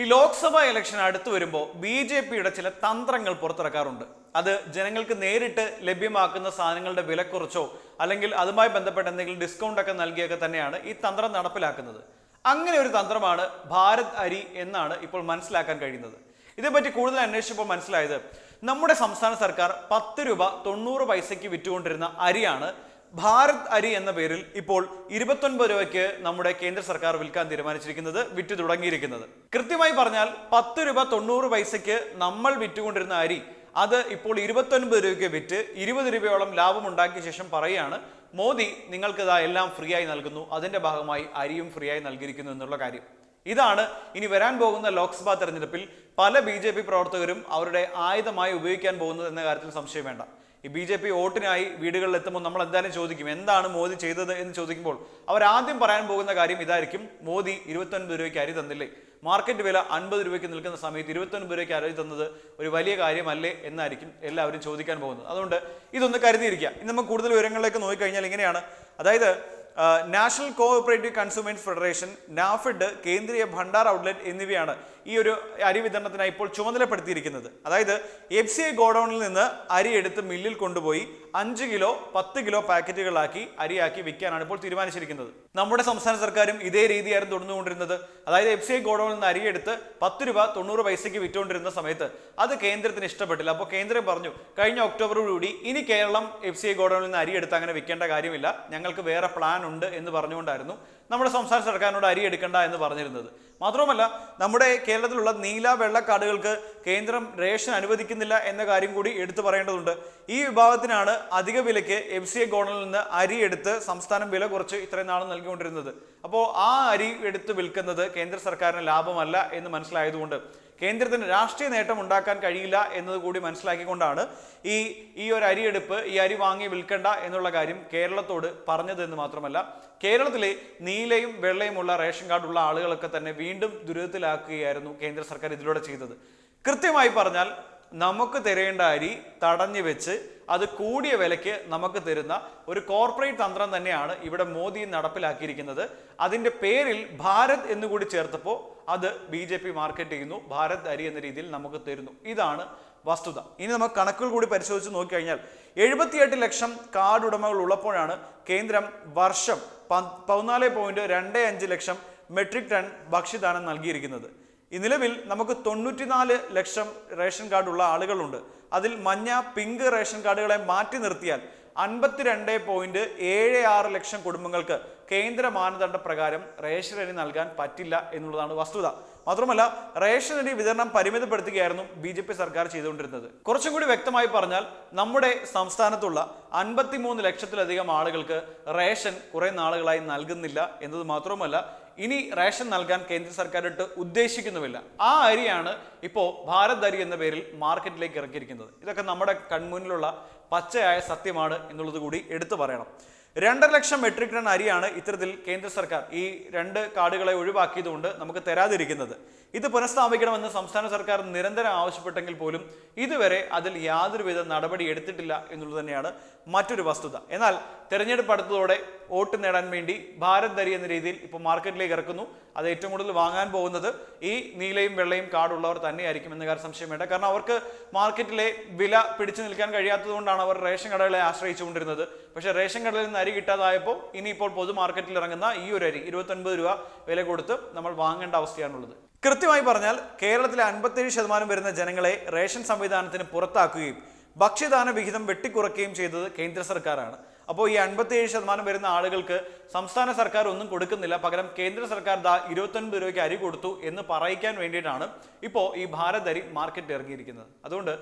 ഈ ലോക്സഭാ ഇലക്ഷൻ അടുത്തു വരുമ്പോൾ ബി ജെ പിയുടെ ചില തന്ത്രങ്ങൾ പുറത്തിറക്കാറുണ്ട്. അത് ജനങ്ങൾക്ക് നേരിട്ട് ലഭ്യമാക്കുന്ന സാധനങ്ങളുടെ വില കുറച്ചോ അല്ലെങ്കിൽ അതുമായി ബന്ധപ്പെട്ട എന്തെങ്കിലും ഡിസ്കൗണ്ട് ഒക്കെ നൽകിയൊക്കെ തന്നെയാണ് ഈ തന്ത്രം നടപ്പിലാക്കുന്നത്. അങ്ങനെ ഒരു തന്ത്രമാണ് ഭാരത് അരി എന്നാണ് ഇപ്പോൾ മനസ്സിലാക്കാൻ കഴിയുന്നത്. ഇതേപ്പറ്റി കൂടുതൽ അന്വേഷിച്ചപ്പോൾ മനസ്സിലായത് നമ്മുടെ സംസ്ഥാന സർക്കാർ പത്ത് രൂപ തൊണ്ണൂറ് പൈസയ്ക്ക് വിറ്റുകൊണ്ടിരുന്ന അരിയാണ് ഭാരത് അരി എന്ന പേരിൽ ഇപ്പോൾ ഇരുപത്തൊൻപത് രൂപയ്ക്ക് നമ്മുടെ കേന്ദ്ര സർക്കാർ വിൽക്കാൻ തീരുമാനിച്ചിരിക്കുന്നത് വിറ്റ് തുടങ്ങിയിരിക്കുന്നത്. കൃത്യമായി പറഞ്ഞാൽ പത്ത് രൂപ തൊണ്ണൂറ് പൈസയ്ക്ക് നമ്മൾ വിറ്റുകൊണ്ടിരുന്ന അരി അത് ഇപ്പോൾ ഇരുപത്തൊൻപത് രൂപയ്ക്ക് വിറ്റ് ഇരുപത് രൂപയോളം ലാഭം ഉണ്ടാക്കിയ ശേഷം പറയുകയാണ് മോദി നിങ്ങൾക്ക് ഇതാ എല്ലാം ഫ്രീ ആയി നൽകുന്നു അതിന്റെ ഭാഗമായി അരിയും ഫ്രീ ആയി നൽകിയിരിക്കുന്നു എന്നുള്ള കാര്യം. ഇതാണ് ഇനി വരാൻ പോകുന്ന ലോക്സഭാ തെരഞ്ഞെടുപ്പിൽ പല ബി പ്രവർത്തകരും അവരുടെ ആയുധമായി ഉപയോഗിക്കാൻ പോകുന്നത് എന്ന കാര്യത്തിൽ സംശയം വേണ്ട. ഈ ബി ജെ പി വോട്ടിനായി വീടുകളിൽ എത്തുമ്പോൾ നമ്മൾ എന്തായാലും ചോദിക്കും എന്താണ് മോദി ചെയ്തത് എന്ന് ചോദിക്കുമ്പോൾ അവർ ആദ്യം പറയാൻ പോകുന്ന കാര്യം ഇതായിരിക്കും. മോദി ഇരുപത്തൊൻപത് രൂപയ്ക്ക് അരി തന്നില്ലേ? മാർക്കറ്റ് വില അൻപത് രൂപയ്ക്ക് നിൽക്കുന്ന സമയത്ത് ഇരുപത്തൊൻപത് രൂപയ്ക്ക് അരി തന്നത് ഒരു വലിയ കാര്യമല്ലേ എന്നായിരിക്കും എല്ലാവരും ചോദിക്കാൻ പോകുന്നത്. അതുകൊണ്ട് ഇതൊന്ന് കരുതിയിരിക്കുക. ഇനി നമ്മൾ കൂടുതൽ വിവരങ്ങളിലേക്ക് നോക്കിക്കഴിഞ്ഞാൽ ഇങ്ങനെയാണ്. അതായത് national cooperative consumers federation NAFED Kendriya Bhandar outlet എന്നിവയാണ് ഈ ഒരു അരി വിതരണത്തിനായി ഇപ്പോൾ ചുമതലപ്പെടുത്തിയിരിക്കുന്നത്. അതായത് എഫ് സി ഐ ഗോഡൌണിൽ നിന്ന് അരി എടുത്ത് മില്ലിൽ കൊണ്ടുപോയി അഞ്ച് കിലോ പത്ത് കിലോ പാക്കറ്റുകളാക്കി അരിയാക്കി വിൽക്കാനാണ് ഇപ്പോൾ തീരുമാനിച്ചിരിക്കുന്നത്. നമ്മുടെ സംസ്ഥാന സർക്കാരും ഇതേ രീതിയായിരുന്നു തുടർന്നുകൊണ്ടിരുന്നത്. അതായത് എഫ് സി ഐ ഗോഡൌണിൽ നിന്ന് അരിയെടുത്ത് പത്ത് രൂപ തൊണ്ണൂറ് പൈസയ്ക്ക് വിറ്റുകൊണ്ടിരുന്ന സമയത്ത് അത് കേന്ദ്രത്തിന് ഇഷ്ടപ്പെട്ടില്ല. അപ്പോൾ കേന്ദ്രം പറഞ്ഞു കഴിഞ്ഞ ഒക്ടോബറോടുകൂടി ഇനി കേരളം എഫ് സി ഐ ഗോഡൌണിൽ നിന്ന് അരി എടുത്ത് അങ്ങനെ വിൽക്കേണ്ട കാര്യമില്ല. ഞങ്ങൾക്ക് വേറെ പ്ലാൻ ഉണ്ട് എന്ന് പറഞ്ഞുകൊണ്ടായിരുന്നു നമ്മുടെ സംസ്ഥാന സർക്കാരിനോട് അരി എടുക്കണ്ട എന്ന് പറഞ്ഞിരുന്നത്. മാത്രവുമല്ല നമ്മുടെ കേരളത്തിലുള്ള നീല വെള്ള കാർഡുകൾക്ക് കേന്ദ്രം റേഷൻ അനുവദിക്കുന്നില്ല എന്ന കാര്യം കൂടി എടുത്തു പറയേണ്ടതുണ്ട്. ഈ വിഭാഗത്തിനാണ് അധിക വിലയ്ക്ക് എം സി എ ഗോണിൽ നിന്ന് അരി എടുത്ത് സംസ്ഥാനം വില കുറച്ച് ഇത്രയും നാളും നൽകിക്കൊണ്ടിരുന്നത്. അപ്പോൾ ആ അരി എടുത്ത് വിൽക്കുന്നത് കേന്ദ്ര സർക്കാരിന് ലാഭമല്ല എന്ന് മനസ്സിലായതുകൊണ്ട് കേന്ദ്രത്തിന് രാഷ്ട്രീയ നേട്ടം ഉണ്ടാക്കാൻ കഴിയില്ല എന്നത് കൂടി മനസ്സിലാക്കിക്കൊണ്ടാണ് ഈ ഈ ഒരു അരിയെടുപ്പ് ഈ അരി വാങ്ങി വിൽക്കണ്ട എന്നുള്ള കാര്യം കേരളത്തോട് പറഞ്ഞത് എന്ന് മാത്രമല്ല കേരളത്തിലെ നീലയും വെള്ളയുമുള്ള റേഷൻ കാർഡുള്ള ആളുകളൊക്കെ തന്നെ വീണ്ടും ദുരിതത്തിലാക്കുകയായിരുന്നു കേന്ദ്ര സർക്കാർ ഇതിലൂടെ ചെയ്തത്. കൃത്യമായി പറഞ്ഞാൽ നമുക്ക് തരേണ്ട അരി തടഞ്ഞു വെച്ച് അത് കൂടിയ വിലയ്ക്ക് നമുക്ക് തരുന്ന ഒരു കോർപ്പറേറ്റ് തന്ത്രം തന്നെയാണ് ഇവിടെ മോദി നടപ്പിലാക്കിയിരിക്കുന്നത്. അതിന്റെ പേരിൽ ഭാരത് എന്നുകൂടി ചേർത്തപ്പോൾ അത് ബി ജെ പി മാർക്കറ്റ് ചെയ്യുന്നു. ഭാരത് അരി എന്ന രീതിയിൽ നമുക്ക് തരുന്നു. ഇതാണ് വസ്തുത. ഇനി നമുക്ക് കണക്കുകൾ കൂടി പരിശോധിച്ച് നോക്കിക്കഴിഞ്ഞാൽ എഴുപത്തിയെട്ട് ലക്ഷം കാർഡ് ഉടമകൾ ഉള്ളപ്പോഴാണ് കേന്ദ്രം വർഷം പതിനാല് പോയിന്റ് രണ്ട് അഞ്ച് ലക്ഷം മെട്രിക് ടൺ ഭക്ഷ്യദാനം നൽകിയിരിക്കുന്നത്. ഈ നിലവിൽ നമുക്ക് തൊണ്ണൂറ്റിനാല് ലക്ഷം റേഷൻ കാർഡുള്ള ആളുകളുണ്ട്. അതിൽ മഞ്ഞ പിങ്ക് റേഷൻ കാർഡുകളെ മാറ്റി നിർത്തിയാൽ അൻപത്തിരണ്ട് പോയിന്റ് ഏഴ് ആറ് ലക്ഷം കുടുംബങ്ങൾക്ക് കേന്ദ്ര മാനദണ്ഡ പ്രകാരം റേഷൻ അരി നൽകാൻ പറ്റില്ല എന്നുള്ളതാണ് വസ്തുത. മാത്രമല്ല റേഷൻ അരി വിതരണം പരിമിതപ്പെടുത്തുകയായിരുന്നു ബി ജെ പി സർക്കാർ ചെയ്തുകൊണ്ടിരുന്നത്. കുറച്ചും കൂടി വ്യക്തമായി പറഞ്ഞാൽ നമ്മുടെ സംസ്ഥാനത്തുള്ള അൻപത്തിമൂന്ന് ലക്ഷത്തിലധികം ആളുകൾക്ക് റേഷൻ കുറെ നാളുകളായി നൽകുന്നില്ല എന്നത് മാത്രവുമല്ല ഇനി റേഷൻ നൽകാൻ കേന്ദ്ര സർക്കാരിട്ട് ഉദ്ദേശിക്കുന്നുമില്ല. ആ അരിയാണ് ഇപ്പോൾ ഭാരത് അരി എന്ന പേരിൽ മാർക്കറ്റിലേക്ക് ഇറക്കിയിരിക്കുന്നത്. ഇതൊക്കെ നമ്മുടെ കൺമുന്നിലുള്ള പച്ചയായ സത്യമാണ് എന്നുള്ളത് കൂടി എടുത്തു പറയണം. രണ്ടര ലക്ഷം മെട്രിക് ടൺ അരിയാണ് ഇത്തരത്തിൽ കേന്ദ്ര സർക്കാർ ഈ രണ്ട് കാർഡുകളെ ഒഴിവാക്കിയതുകൊണ്ട് നമുക്ക് തരാതിരിക്കുന്നത്. ഇത് പുനഃസ്ഥാപിക്കണമെന്ന് സംസ്ഥാന സർക്കാർ നിരന്തരം ആവശ്യപ്പെട്ടെങ്കിൽ പോലും ഇതുവരെ അതിൽ യാതൊരുവിധ നടപടി എടുത്തിട്ടില്ല എന്നുള്ളത് തന്നെയാണ് മറ്റൊരു വസ്തുത. എന്നാൽ തെരഞ്ഞെടുപ്പ് അടുത്തതോടെ വോട്ട് നേടാൻ വേണ്ടി ഭാരത് ദരി എന്ന രീതിയിൽ ഇപ്പോൾ മാർക്കറ്റിലേക്ക് ഇറക്കുന്നു. അത് ഏറ്റവും കൂടുതൽ വാങ്ങാൻ പോകുന്നത് ഈ നീലയും വെള്ളയും കാർഡുള്ളവർ തന്നെയായിരിക്കും എന്ന കാര്യം സംശയം വേണ്ട. കാരണം അവർക്ക് മാർക്കറ്റിലെ വില പിടിച്ചു നിൽക്കാൻ കഴിയാത്തതുകൊണ്ടാണ് അവർ റേഷൻ കടകളെ ആശ്രയിച്ചുകൊണ്ടിരുന്നത് പക്ഷേ റേഷൻ കടയിൽ നിന്ന് അരി കിട്ടാതായപ്പോൾ ഇനിയിപ്പോൾ പൊതു മാർക്കറ്റിൽ ഇറങ്ങുന്ന ഈ ഒരു അരി ഇരുപത്തൊൻപത് രൂപ വില കൊടുത്ത് നമ്മൾ വാങ്ങേണ്ട അവസ്ഥയാണുള്ളത്. കൃത്യമായി പറഞ്ഞാൽ കേരളത്തിലെ അൻപത്തേഴ് ശതമാനം വരുന്ന ജനങ്ങളെ റേഷൻ സംവിധാനത്തിന് പുറത്താക്കുകയും ഭക്ഷ്യദാന വിഹിതം വെട്ടിക്കുറയ്ക്കുകയും ചെയ്തത് കേന്ദ്ര സർക്കാരാണ്. അപ്പോൾ ഈ അൻപത്തിയേഴ് ശതമാനം വരുന്ന ആളുകൾക്ക് സംസ്ഥാന സർക്കാർ ഒന്നും കൊടുക്കുന്നില്ല. പകരം കേന്ദ്ര സർക്കാർ ദാ ഇരുപത്തൊൻപത് രൂപയ്ക്ക് അരി കൊടുത്തു എന്ന് പറയിക്കാൻ വേണ്ടിയിട്ടാണ് ഇപ്പോൾ ഈ ഭാരത് അരി മാർക്കറ്റ് ഇറങ്ങിയിരിക്കുന്നത്. അതുകൊണ്ട്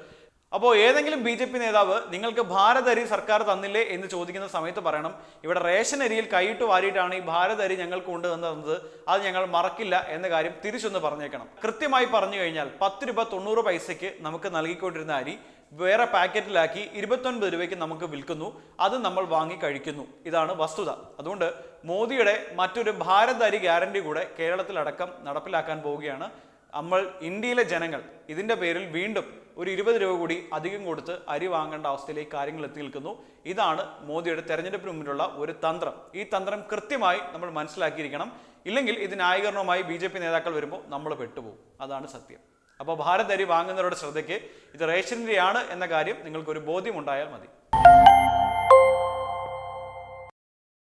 അപ്പോൾ ഏതെങ്കിലും ബി ജെ പി നേതാവ് നിങ്ങൾക്ക് ഭാരതരി സർക്കാർ തന്നില്ലേ എന്ന് ചോദിക്കുന്ന സമയത്ത് പറയണം ഇവിടെ റേഷൻ അരിയിൽ കൈയിട്ട് വാരിയിട്ടാണ് ഈ ഭാരതരി ഞങ്ങൾക്ക് കൊണ്ടുവന്നത് അത് ഞങ്ങൾ മറക്കില്ല എന്ന കാര്യം തിരിച്ചൊന്ന് പറഞ്ഞേക്കണം. കൃത്യമായി പറഞ്ഞു കഴിഞ്ഞാൽ പത്ത് രൂപ തൊണ്ണൂറ് പൈസയ്ക്ക് നമുക്ക് നൽകിക്കൊണ്ടിരുന്ന അരി വേറെ പാക്കറ്റിലാക്കി ഇരുപത്തൊൻപത് രൂപയ്ക്ക് നമുക്ക് വിൽക്കുന്നു അത് നമ്മൾ വാങ്ങി കഴിക്കുന്നു. ഇതാണ് വസ്തുത. അതുകൊണ്ട് മോദിയുടെ മറ്റൊരു ഭാരത് അരി ഗ്യാരണ്ടി കൂടെ കേരളത്തിലടക്കം നടപ്പിലാക്കാൻ പോവുകയാണ്. നമ്മൾ ഇന്ത്യയിലെ ജനങ്ങൾ ഇതിന്റെ പേരിൽ വീണ്ടും ഒരു ഇരുപത് രൂപ കൂടി അധികം കൊടുത്ത് അരി വാങ്ങേണ്ട അവസ്ഥയിലേക്ക് കാര്യങ്ങൾ എത്തി നിൽക്കുന്നു. ഇതാണ് മോദിയുടെ തെരഞ്ഞെടുപ്പിന് മുന്നിലുള്ള ഒരു തന്ത്രം. ഈ തന്ത്രം കൃത്യമായി നമ്മൾ മനസ്സിലാക്കിയിരിക്കണം. ഇല്ലെങ്കിൽ ഇത് ന്യായീകരണവുമായി ബി ജെ പി നേതാക്കൾ വരുമ്പോൾ നമ്മൾ പെട്ടുപോകും. അതാണ് സത്യം. അപ്പോൾ ഭാരത് അരി വാങ്ങുന്നവരുടെ ശ്രദ്ധയ്ക്ക് ഇത് റേഷനരിയാണ് എന്ന കാര്യം നിങ്ങൾക്കൊരു ബോധ്യമുണ്ടായാൽ മതി.